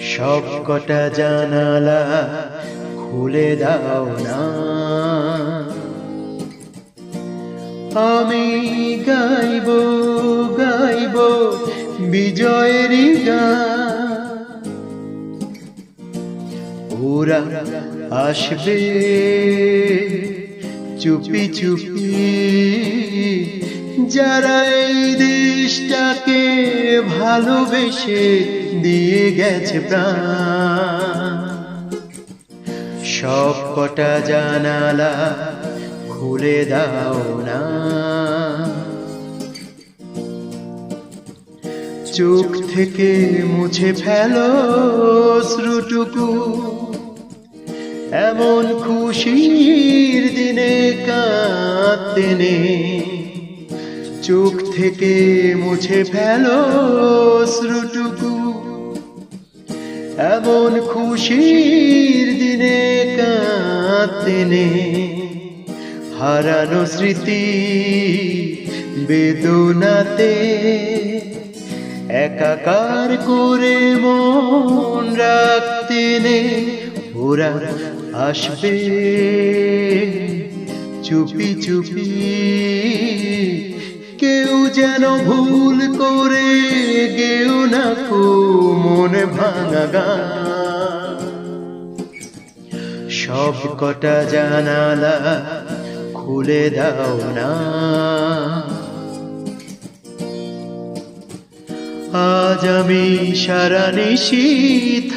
সব কটা জানালা খুলে দাও না। আমি গাইব গাইব বিজয়েরই গান। ওরা আসবে, চুপি চুপি যারা এই দেশটাকে ভালোবেসে দিয়ে গেছে প্রাণ, সব কটা জানালা খুলে দাও না। চোখ থেকে মুছে ফেলো শ্রুটুকু, এমন খুশির দিনে কাঁদতে নেই। চোখ থেকে মুছে ফেলো শ্রুটুকু। এমন খুশির দিনে কাঁদতে নেই হারানো স্মৃতি বেদনাতে। একাকার করে মন রাখতে ওরা আসবে চুপি চুপি কেউ যেন ভুল করে, কেউ না কো মনে ভাঙা গান সব কটা জানালা খুলে দাও না। আজ আমি সারা নিশি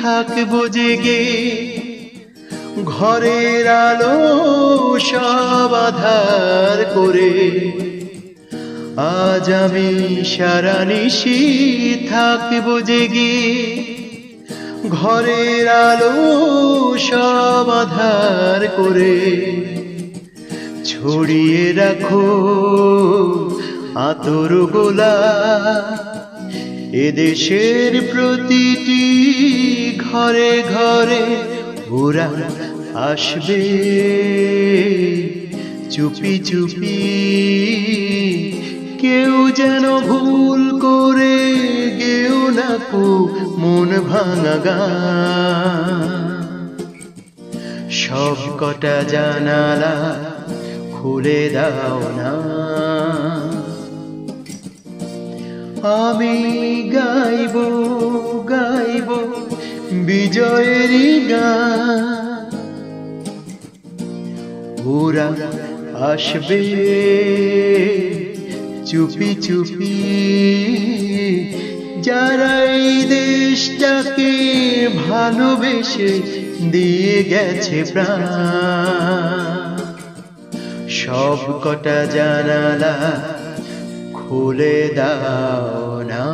থাকব জেগে। ঘরের আলো সব আধার করে। আজ আমি সারা নিশি থাকব জেগে। ঘরের আলো সব আধার করে। ছড়িয়ে রাখো আতর গোলা। এদেশের প্রতিটি ঘরে ঘরে ওরা আসবে। চুপি চুপি কেউ যেন ভুল করে কেউ না কো মন ভাঙা গান সব কটা জানালা খুলে দাও না। আমি গাইব গাইব বিজয়েরই গান ওরা আসবে চুপি চুপি যারা এই দেশটাকে ভালোবেসে দিয়ে গেছে প্রাণ। সব কটা জানালা খুলে দাও না।